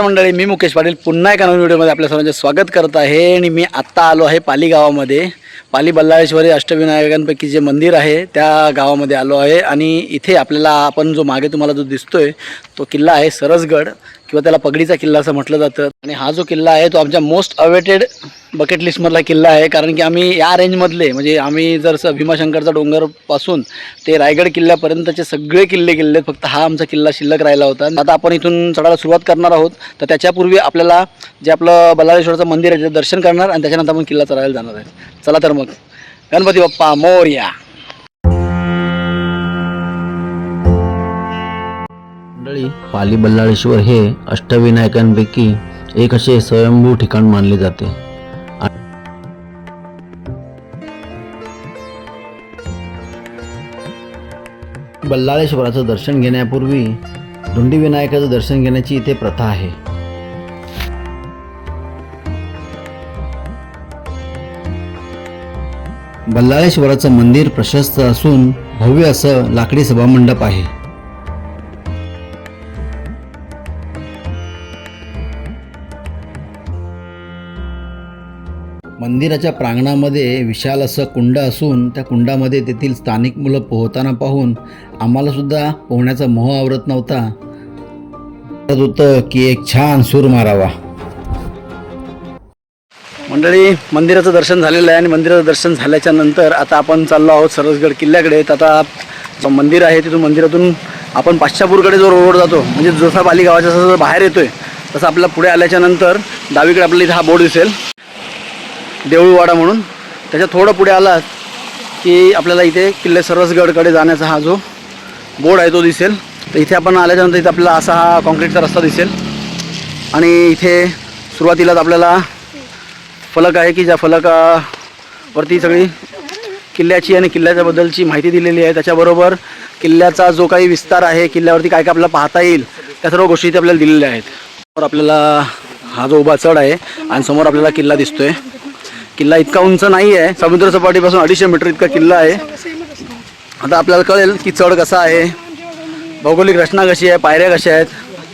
नमस्कार मंडळी मी मुकेश पाटील. पुन्हा एका नवीन व्हिडिओमध्ये आपल्या सर्वांचे स्वागत करत आहे आणि मी आत्ता आलो आहे पाली गावामध्ये. पाली बल्लाळेश्वरी अष्टविनायकांपैकी जे मंदिर आहे त्या गावामध्ये आलो आहे आणि इथे आपल्याला आपण जो मागे तुम्हाला जो दिसतोय तो किल्ला आहे सरसगड. किंवा त्याला पगडीचा किल्ला असं म्हटलं जातं. आणि हा जो किल्ला आहे तो आमच्या मोस्ट अवेटेड बकेट लिस्टमधला किल्ला आहे. कारण की आम्ही या रेंजमधले म्हणजे आम्ही जर भीमाशंकरचा डोंगरपासून ते रायगड किल्ल्यापर्यंतचे सगळे किल्ले किल्ले फक्त हा आमचा किल्ला शिल्लक राहिला होता. आता आपण इथून चढायला सुरुवात करणार आहोत. तर त्याच्यापूर्वी आपल्याला जे आपलं बल्लारेश्वरचं मंदिर आहे त्याचं दर्शन करणार. आणि त्याच्यानंतर आपण किल्ला चढायला जाणार आहे. चला तर मग. गणपती बाप्पा मोर्या. मंडळी पाली बल्लाळेश्वर हे अष्टविनायकांपैकी एक असे स्वयंभू ठिकाण मानले जाते. बल्लाळेश्वराचं दर्शन घेण्यापूर्वी धुंडी विनायकाचं दर्शन घेण्याची इथे प्रथा आहे. बल्लाळेश्वराचं मंदिर प्रशस्त असून भव्य असं लाकडी सभामंडप आहे. मंदिराच्या प्रांगणामध्ये विशाल असं कुंड असून त्या कुंडामध्ये तेथील स्थानिक मुलं पोहताना पाहून आम्हालासुद्धा पोहण्याचा मोह आवरत नव्हता. वाटत होतं की एक छान सूर मारावा. मंडळी मंदिराचं दर्शन झालेलं आहे आणि मंदिराचं दर्शन झाल्याच्यानंतर आता आपण चाललो आहोत सरसगड किल्ल्याकडे. तर आता जो मंदिर आहे तिथून मंदिरातून आपण पाश्चापूरकडे जो रोड जातो म्हणजे जसा बाली गावाच्या जसं बाहेर येतोय तसं आपल्याला पुढे आल्याच्यानंतर डावीकडे आपल्याला इथं हा बोर्ड दिसेल. देऊळवाडा म्हणून. त्याच्या थोडं पुढे आलात की आपल्याला इथे किल्ले सरसगडकडे जाण्याचा हा जो बोर्ड आहे तो दिसेल. तर इथे आपण आल्याच्यानंतर इथे आपल्याला असा हा कॉन्क्रीटचा रस्ता दिसेल. आणि इथे सुरुवातीलाच आपल्याला फलक आहे की ज्या फलकावरती सगळी किल्ल्याची आणि किल्ल्याच्याबद्दलची माहिती दिलेली आहे. त्याच्याबरोबर किल्ल्याचा जो काही विस्तार आहे किल्ल्यावरती काय काय आपल्याला पाहता येईल त्या सर्व गोष्टी इथे आपल्याला दिलेल्या आहेत. समोर आपल्याला हा जो उभा चढ आहे आणि समोर आपल्याला किल्ला दिसतोय. किल्ला इतका उंच नाही आहे समुद्र सपाटीपासून अडीचशे मीटर इतका किल्ला आहे. आता आपल्याला कळेल की चढ कसा आहे. भौगोलिक रचना कशी आहे पायऱ्या कशा आहेत.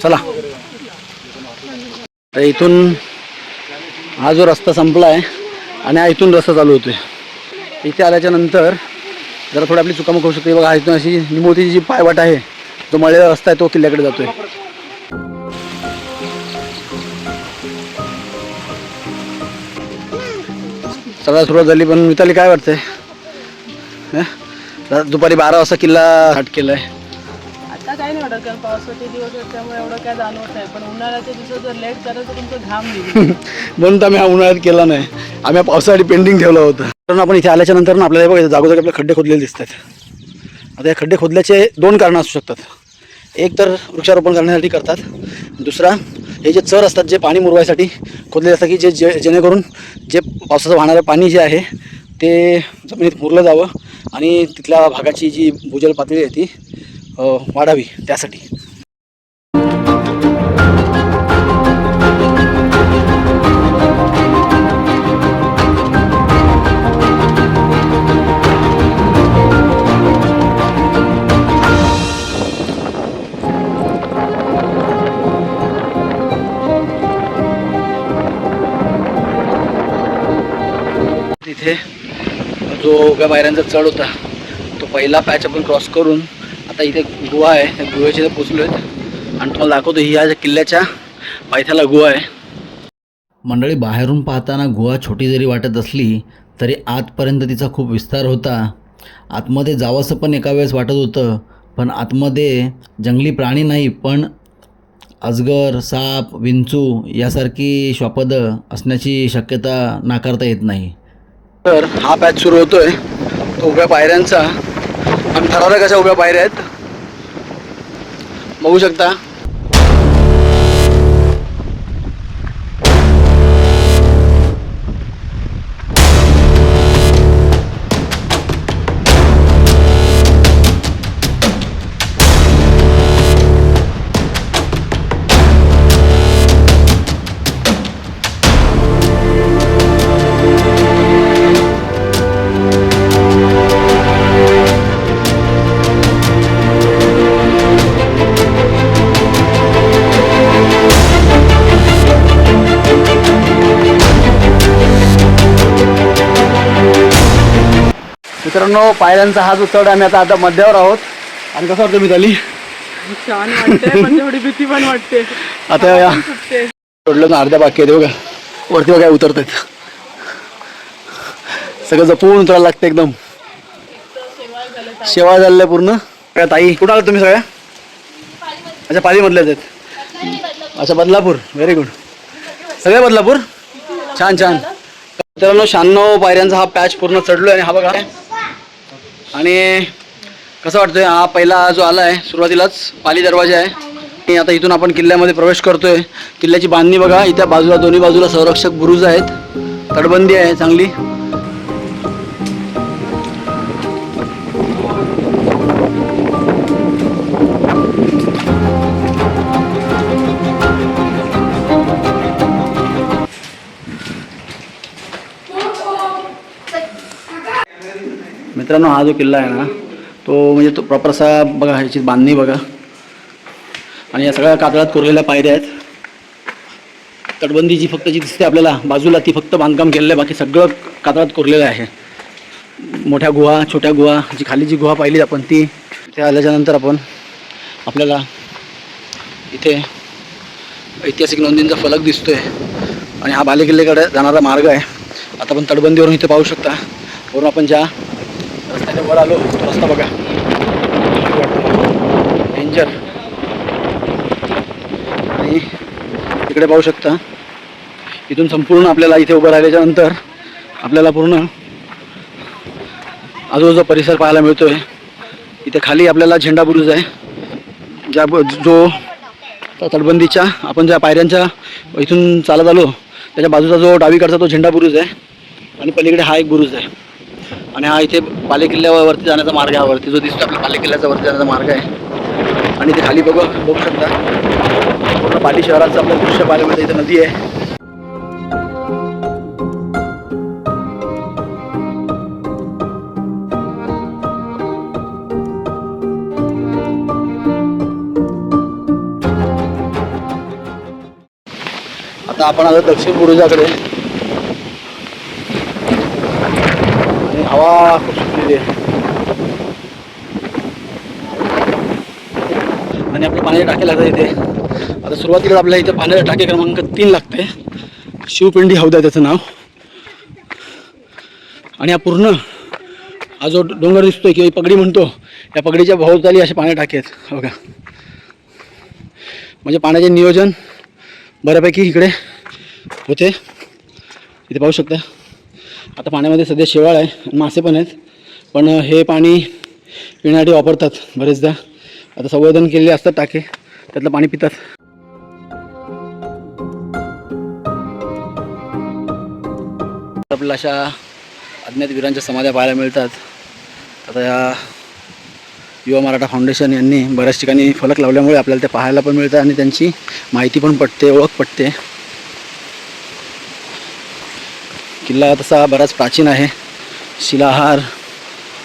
चला. तर इथून हा जो रस्ता संपला आहे आणि हा इथून रस्ता चालू होतोय. इथे आल्याच्यानंतर जरा थोडी आपली चुकामुक होऊ शकते. बघा इथून अशी निमोतीची जी पायवाट आहे जो मळलेला रस्ता आहे तो किल्ल्याकडे जातो आहे सगळ्यात सुरुवात झाली पण मिताली काय वाटतंय? दुपारी बारा वाजता किल्ला हट केलाय. आता काय नाही वाटत कारण पावसाचे दिवस त्यामुळे एवढं काय जाणवत नाही. पण उन्हाळ्याच्या दिवसात जर लेट तर तुमचं घाम निघेल. म्हणून आम्ही हा उन्हाळ्यात केला नाही. आम्ही पावसासाठी पेंडिंग ठेवलं होतं. कारण आपण इथे आल्याच्यानंतर आपल्याला बघा जागोजागी आपले खड्डे खोदलेले दिसतात. आता या खड्डे खोदल्याचे दोन कारणं असू शकतात. एक तर वृक्षारोपण करण्यासाठी करतात. दुसरा हे जे चर असतात जे पाणी मुरवायसाठी खोदलेले असतात की जे जे जेणेकरून जे पावसाचं वाहणारं पाणी जे आहे ते जमिनीत मुरलं जावं आणि तिथल्या भागाची जी भूजल पातळी आहे ती वाढावी त्यासाठी. तिथे जो उभ्या चढ होता तो पहिला पॅच आपण क्रॉस करून आता इथे गुहा आहे. त्या गुहेच्या इथे पोचलो आहेत आणि तुम्हाला दाखवतो ही ह्या किल्ल्याच्या पायथ्याला गुहा आहे. मंडळी बाहेरून पाहताना गुहा छोटी जरी वाटत असली तरी आतपर्यंत तिचा खूप विस्तार होता. आतमध्ये जावंसं पण एका वेळेस वाटत होतं पण आतमध्ये जंगली प्राणी नाही पण अजगर साप विंचू यासारखी श्वापदं असण्याची शक्यता नाकारता येत नाही. तर हा पॅच सुरू होतोय. तो उभ्या पायऱ्यांचा. आणि ठराविक कशा उभ्या पायऱ्या आहेत. बघू शकता. मित्रांनो पायऱ्यांचा हा जो चढ आम्ही आता आता मध्यावर आहोत. आणि कसं वाटतं मिताली? छान वाटते पण तेवढी भीती पण वाटते. आता या. सुटते सोडलं ना अर्ध्या बाकी आहे बघा. वरती बघा उतरत आहेत सगळं जपून उतरायला लागतं एकदम. शेवा झालेलं आहे पूर्ण. काय ताई कुठं आलात तुम्ही सगळ्या? अच्छा पालीमधल्याच आहेत. अच्छा बदलापूर. व्हेरी गुड सगळे बदलापूर? छान छान. मित्रांनो शहाण्णव पायऱ्यांचा हा पॅच पूर्ण चढलो आणि हा बघा. आणि कसं वाटतंय हा पहिला जो आला आहे सुरुवातीलाच पाली दरवाजा आहे. आणि आता इथून आपण किल्ल्यामध्ये प्रवेश करतोय. किल्ल्याची बांधणी बघा इथं बाजूला दोन्ही बाजूला संरक्षक बुरुज आहेत. तटबंदी आहे चांगली. मित्रांनो हा जो किल्ला आहे ना तो म्हणजे तो प्रॉपर असा बघा ह्याची बांधणी बघा. आणि या सगळ्या कातळात कोरलेल्या पायऱ्या आहेत. तटबंदी जी फक्त जी दिसते आपल्याला बाजूला ती फक्त बांधकाम केलेलं आहे बाकी सगळं कातळात कोरलेलं आहे. मोठ्या गुहा छोट्या गुहा जी खाली जी गुहा पाहिली आपण ती ते आल्याच्यानंतर आपण आपल्याला इथे ऐतिहासिक नोंदींचा फलक दिसतो आहे आणि हा बालेकिल्लेकडे जाणारा मार्ग आहे. आता आपण तटबंदीवरून इथे पाहू शकता. वरून आपण ज्या रस्त्याने वर आलो. रस्ता बघा. डेंजर आणि इकडे पाहू शकता इथून संपूर्ण आपल्याला इथे उभं राहिल्याच्या नंतर आपल्याला पूर्ण आजूबाजूचा परिसर पाहायला मिळतोय. इथे खाली आपल्याला झेंडा बुरुज आहे. ज्या जो त्या तटबंदीच्या आपण ज्या पायऱ्यांच्या इथून चालत आलो त्याच्या बाजूचा जो डावीकडचा तो झेंडा बुरुज आहे. आणि पलीकडे हा एक बुरुज आहे. आणि हा इथे पालेकिल्ल्यावरती जाण्याचा मार्ग आहे हा वरती. जो दिसतो आपल्या पालेकिल्ल्याचा वरती जाण्याचा मार्ग आहे. आणि ते खाली बघू बघू शकता. पूर्ण पाली शहराचं आपलं दृश्य पाहायला मिळतं. इथं नदी आहे. आता आपण आलो दक्षिण पूर्वजाकडे हवा सुटलेली आहे. आणि आपले पाण्याचे टाके लागतात इथे. आता सुरुवातीला आपल्या इथे पाण्याचे टाके क्रमांक तीन लागते. शिवपिंडी हौद आहे त्याचं नाव. आणि हा पूर्ण हा जो डोंगर दिसतोय किंवा पगडी म्हणतो या पगडीच्या भोवताली असे पाण्या टाके आहेत. बघा. म्हणजे पाण्याचे नियोजन बऱ्यापैकी इकडे होते. इथे पाहू शकता. आता पाण्यामध्ये सध्या शेवाळ आहे मासे पण आहेत. पण हे पाणी पिण्यासाठी वापरतात बरेचदा. आता संवर्धन केलेले असतात टाके त्यातलं पाणी पितात. आपल्याला अशा अज्ञात वीरांच्या समाध्या पाहायला मिळतात. आता या युवा मराठा फाउंडेशन यांनी बऱ्याच ठिकाणी फलक लावल्यामुळे आपल्याला ते पाहायला पण मिळतं आणि त्यांची माहिती पण पटते ओळख पटते. किल्ला तसा बराच प्राचीन आहे. शिलाहार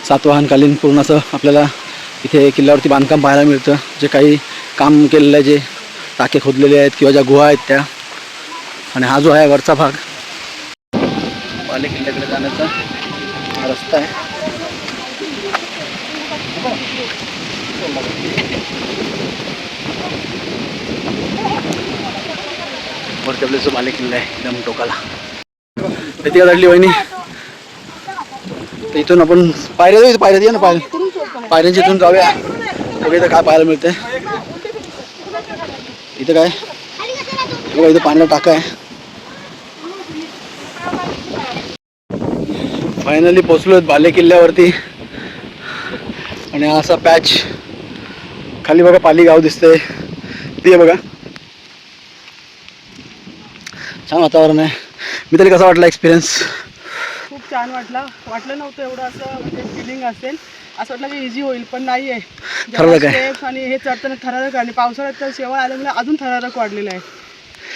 सातवाहनकालीन पूर्ण असं आपल्याला इथे किल्ल्यावरती बांधकाम पाहायला मिळतं. जे काही काम केलेलं आहे जे टाके खोदलेले आहेत किंवा ज्या गुहा आहेत त्या. आणि हा जो आहे वरचा भाग. पाले किल्ल्याकडे जाण्याचा हा रस्ता आहे. वरती आपल्या बाले किल्ला आहे एकदम टोकाला. किती अडली वहिनी. तर इथून आपण पायऱ्या जाऊ पायऱ्या ये ना पायऱ्या पायऱ्यांच्या इथून जाऊया. बघा इथं काय पाहायला मिळतंय. इथं काय? बघा इथं पाण्याला टाका आहे. फायनली पोचलो बाले किल्ल्यावरती. आणि असा पॅच खाली बघा पाली गाव दिसतंय. ते बघा. छान वातावरण आहे. मी तरी कसा वाटला एक्सपिरियन्स खूप छान वाटला. वाटलं नव्हतं एवढं असं म्हणजे फिलिंग असेल. असं वाटलं की इझी होईल पण नाही आहे? स्टेप्स आणि हे चढताना थरारक आणि पावसाळ्यात तर शेवळ आल्यामुळे अजून थरारक वाढलेलं आहे.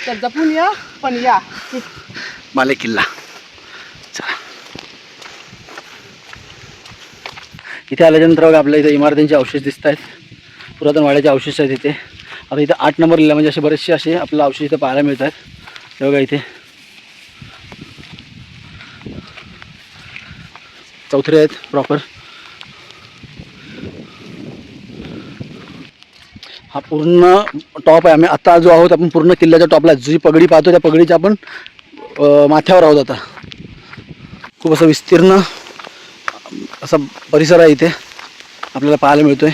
तर जपून या पण या. बाले किल्ला. चला. इथे आल्याच्यानंतर बघा आपल्या इथे इमारतींचे अवशेष दिसत आहेत. पुरातन वाड्याचे अवशेष आहेत इथे. आता इथे आठ नंबर लिहिला म्हणजे असे बरेचसे असे आपल्याला अवशेष इथे पाहायला मिळतात बघा इथे. चौथरे आहेत प्रॉपर हा पूर्ण टॉप आहे. आम्ही आता जो आहोत आपण पूर्ण किल्ल्याच्या टॉपला जी पगडी पाहतो त्या पगडीच्या आपण माथ्यावर आहोत आता. खूप असं विस्तीर्ण असा परिसर आहे इथे. आपल्याला पाहायला मिळतोय.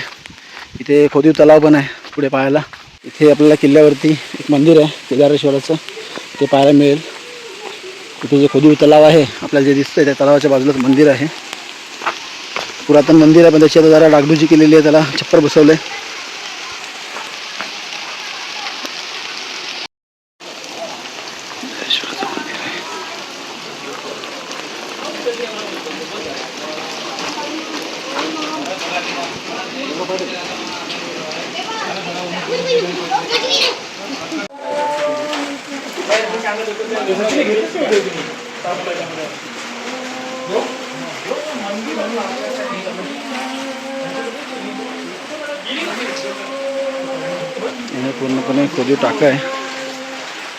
इथे खोदीव तलाव पण आहे पुढे पाहायला. इथे आपल्याला किल्ल्यावरती एक मंदिर आहे केदारेश्वराचं. ते पाहायला मिळेल. इथे जे खोदीव तलाव आहे आपल्याला जे दिसतंय त्या तलावाच्या बाजूलाच मंदिर आहे. पुरातन मंदिर आहे पण त्याची आता जरा डागडुजी केलेली आहे त्याला छप्पर बसवलं आहे हे पूर्णपणे खोदीव टाका आहे.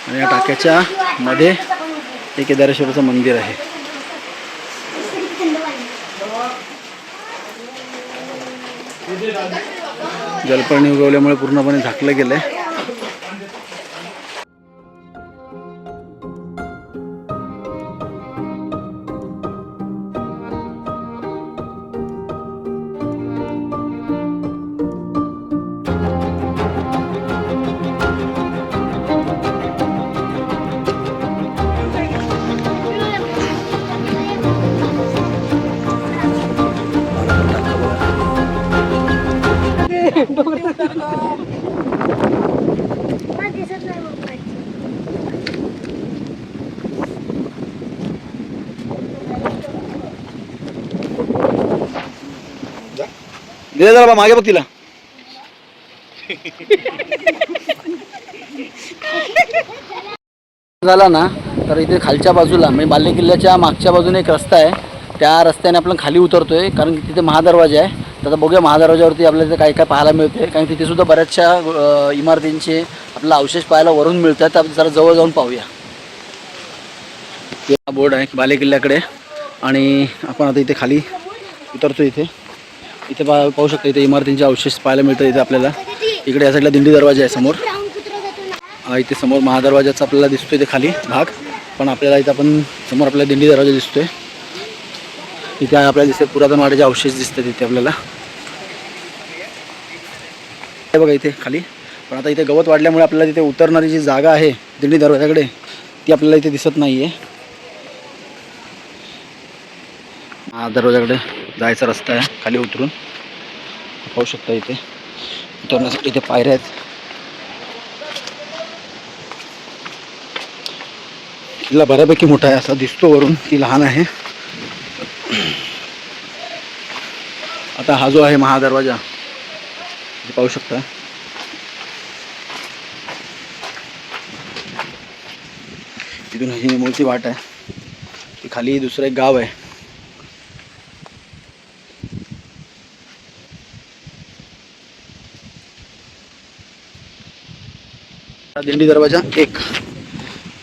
आणि या टाक्याच्या मध्ये हे केदारेश्वराचं मंदिर आहे. जलपर्णी उगवल्यामुळे पूर्णपणे झाकलं गेलं आहे दिले जरा बा मागे बघ तिला. झाला ना तर इथे खालच्या बाजूला म्हणजे बाल्य किल्ल्याच्या मागच्या बाजूने एक रस्ता आहे. त्या रस्त्याने आपण खाली उतरतोय कारण की तिथे महादरवाजा आहे. तर आता बघूया महादरवाजावरती आपल्याला तिथे काय काय पाहायला मिळते कारण तिथे सुद्धा बऱ्याचशा इमारतींचे आपल्याला अवशेष पाहायला वरून मिळतात. तर जरा जवळ जाऊन पाहूया. हा बोर्ड आहे बाले किल्ल्याकडे. आणि आपण आता इथे खाली उतरतो इथे. इथे पा पाहू शकता इथे इमारतींचे अवशेष पाहायला मिळतात इथे आपल्याला. इकडे या साईडला दिंडी दरवाजा आहे समोर. हा, इथे समोर महादरवाजाचा आपल्याला दिसतोय इथे खाली भाग. पण आपल्याला इथं आपण समोर आपल्याला दिंडी दरवाजा दिसतोय. इथे आपल्याला दिसते पुरातन वाड्याचे अवशेष दिसतात इथे आपल्याला. हे बघा इथे खाली. पण आता इथे गवत वाढल्यामुळे आपल्याला तिथे उतरणारी जी जागा आहे दिंडी दरवाजाकडे ती आपल्याला इथे दिसत नाही आहे हा दरवाजाकडे जायचा रस्ता आहे खाली उतरून. पाहू शकता इथे. उतरण्यासाठी इथे पायऱ्या आहेत. किल्ला बऱ्यापैकी मोठा आहे असा दिसतो वरून ती लहान आहे. आता हा जो आहे महादरवाजा इथे पाहू शकता. तिथून ही निमुळची वाट आहे. ती खाली दुसरं एक गाव आहे. दिंडी दरवाजा एक.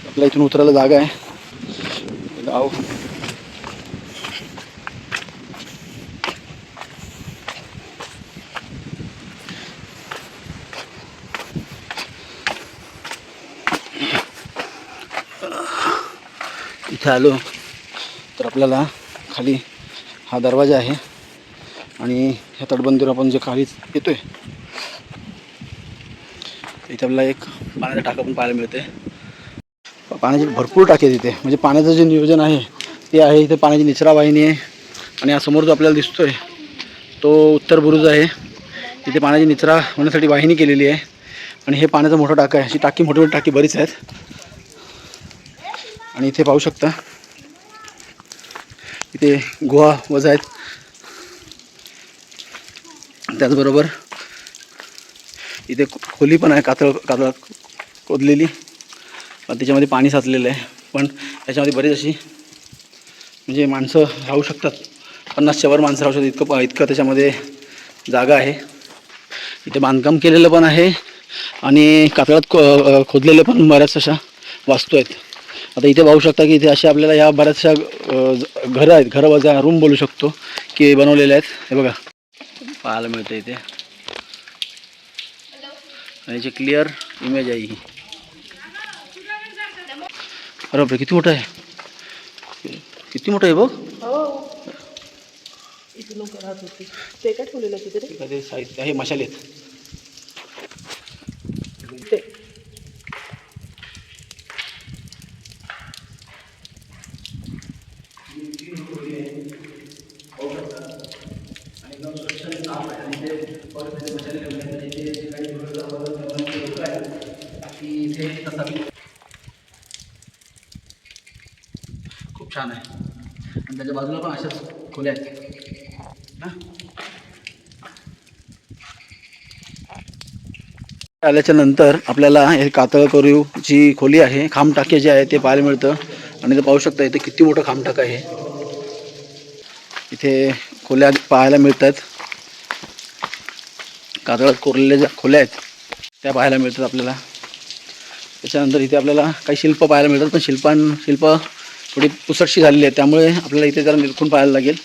आपल्या इथून उतरायला जागा आहे. गाव इथे आलो तर आपल्याला खाली हा दरवाजा आहे. आणि ह्या तटबंदीवर आपण जे खाली येतोय इथे आपल्याला एक पाण्याचा टाका पण पाहायला मिळते पाण्याची भरपूर टाकी आहेत तिथे म्हणजे पाण्याचं जे नियोजन आहे ते आहे इथे पाण्याची निचरा वाहिनी आहे. आणि हा समोर जो आपल्याला दिसतोय तो उत्तर बुरुज आहे. इथे पाण्याची निचरा होण्यासाठी वाहिनी केलेली आहे. आणि हे पाण्याचं मोठं टाकं आहे. अशी टाकी मोठी मोठी टाकी बरीच आहेत. आणि इथे पाहू शकता इथे गुहा वजा आहेत. त्याचबरोबर इथे खोली पण आहे कातळ कातळात खोदलेली. त्याच्यामध्ये पाणी साचलेलं आहे. पण त्याच्यामध्ये बरीच अशी म्हणजे माणसं राहू शकतात. पन्नास वर माणसं राहू शकतात. इतकं इतकं त्याच्यामध्ये जागा आहे. इथे बांधकाम केलेलं पण आहे आणि कातळात खो खोदलेले पण बऱ्याच अशा वास्तू आहेत. आता इथे पाहू शकता की इथे असे आपल्याला या बऱ्याचशा ज- घरं आहेत. घरं वजा रूम बोलू शकतो की बनवलेले आहेत. हे बघा. पाहायला मिळतं इथे. आणि याची क्लिअर इमेज आहे ही। अरे बापरे किती मोठं आहे किती मोठं आहे बघ हो इथे लोक राहत होते ते काय ठेवलेलं तिथे रे? ते साहित्य आहे मशालेत छान आहे. आणि त्याच्या बाजूला पण अशाच खोल्या आहेत. ना आल्याच्यानंतर आपल्याला हे कातळ कोरीवची खोली आहे खांब टाके जे आहे ते पाहायला मिळतं. आणि ते पाहू शकता इथे किती मोठं खांब टाक आहे. इथे खोल्या पाहायला मिळतात. कातळात कोरलेल्या ज्या खोल्या आहेत त्या पाहायला मिळतात आपल्याला. त्याच्यानंतर इथे आपल्याला काही शिल्प पाहायला मिळतात पण शिल्पां शिल्प थोडी पुसटशी झालेली आहे. त्यामुळे आपल्याला इथे जरा निरखून पाहायला लागेल.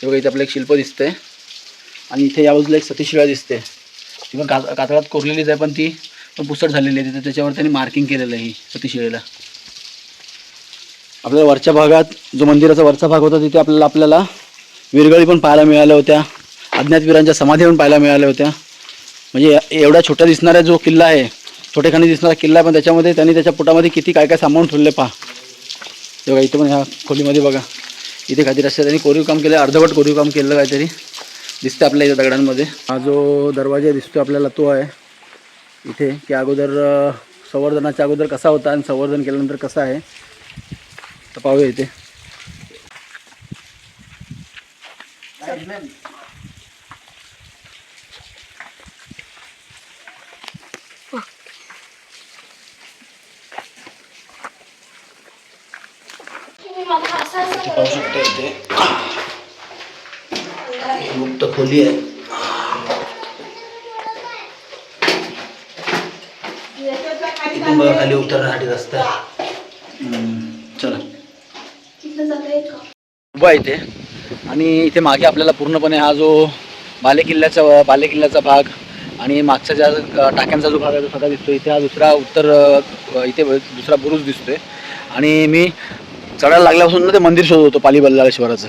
हे बघा इथे आपलं एक शिल्प दिसतंय. आणि इथे या बाजूला एक सतीशिळा दिसते ती पण का कातळात कोरलेलीच आहे पण ती पण पुसट झालेली आहे. तिथे त्याच्यावर त्यांनी मार्किंग केलेलं आहे ही सतीशिळेला आपल्या वरच्या भागात जो मंदिराचा वरचा भाग होता तिथे आपल्याला आपल्याला विरगळी पण पाहायला मिळाल्या होत्या. अज्ञातवीरांच्या समाधी पण पाहायला मिळाल्या होत्या. म्हणजे एवढ्या छोट्या दिसणारा जो किल्ला आहे छोटेखानी दिसणारा किल्ला आहे पण त्याच्यामध्ये त्यांनी त्याच्या पोटामध्ये किती काय काय सामावून ठेवले पहा. तेव्हा बघा इथे पण ह्या खोलीमध्ये बघा. इथे काहीतरी असं त्यांनी कोरीव काम केलं अर्धवट कोरीव काम केलं काहीतरी. दिसतं आपल्या इथं दगडांमध्ये. हा जो दरवाजा दिसतो आपल्याला तो आहे. इथे की अगोदर संवर्धनाच्या अगोदर कसा होता आणि संवर्धन केल्यानंतर कसा आहे तर पाहूया इथे. मला असं असं पाहू शकता इथे मुक्त खोली आहे इथून बघा खाली उतरण्यासाठी रस्ता आहे. चला उभा आहे इथे आणि इथे मागे आपल्याला पूर्णपणे हा जो बालेकिल्ल्याचा बालेकिल्ल्याचा भाग आणि मागच्या ज्या टाक्यांचा जो भाग आहे तो सगळा दिसतो इथे हा दुसरा उत्तर इथे दुसरा बुरुज दिसतोय आणि मी चढायला लागल्यापासून ना ते मंदिर शोधत होतो पाली बल्लाळेश्वराचं.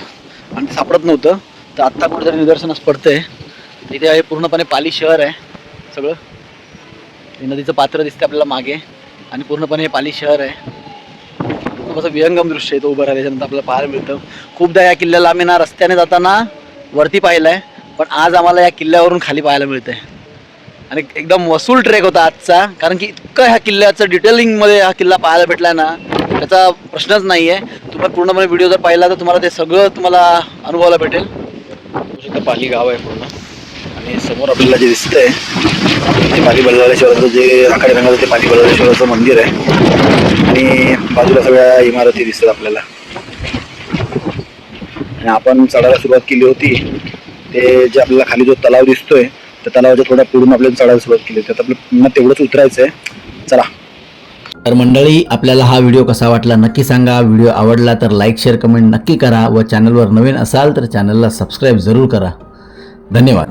आणि ते सापडत नव्हतं. तर आत्ता कुठेतरी निदर्शनास पडतंय. इथे हे पूर्णपणे पाली शहर आहे. सगळं. हे नदीचं पात्र दिसतं आपल्याला मागे. आणि पूर्णपणे हे पाली शहर आहे. खूप असं विहंगम दृश्य आहे तो उभं राहिल्याच्यानंतर आपल्याला पाहायला मिळतं. खूपदा या किल्ल्याला आम्ही ना रस्त्याने जाताना वरती पाहिलं आहे पण आज आम्हाला या किल्ल्यावरून खाली पाहायला मिळतं आहे आणि एकदम वसूल ट्रेक होता आजचा. कारण की इतकं ह्या किल्ल्याचं डिटेलिंगमध्ये हा किल्ला पाहायला भेटला ना त्याचा प्रश्नच नाही आहे तुम्हाला पूर्णपणे व्हिडिओ जर पाहिला तर तुम्हाला ते सगळं तुम्हाला अनुभवायला भेटेल. इथं पाली गाव आहे पूर्ण. आणि समोर आपल्याला जे दिसतंय ते पाली बल्लाळेश्वराचं जे राखाडी रंगाचं ते पाली बल्लाळेश्वराचं मंदिर आहे. आणि बाजूला सगळ्या इमारती दिसतात आपल्याला. आणि आपण चढायला सुरुवात केली होती. ते जे आपल्याला खाली जो तलाव दिसतोय त्या तलावाच्या थोड्या पुढून आपल्याला चढायला सुरुवात केली त्यात आपलं पुन्हा तेवढंच उतरायचं आहे चला. तर मंडळी आपल्याला हा व्हिडिओ कसा वाटला नक्की सांगा. व्हिडिओ आवडला तर लाईक शेअर कमेंट नक्की करा व चॅनलवर नवीन असाल तर चॅनलला सबस्क्राईब जरूर करा. धन्यवाद.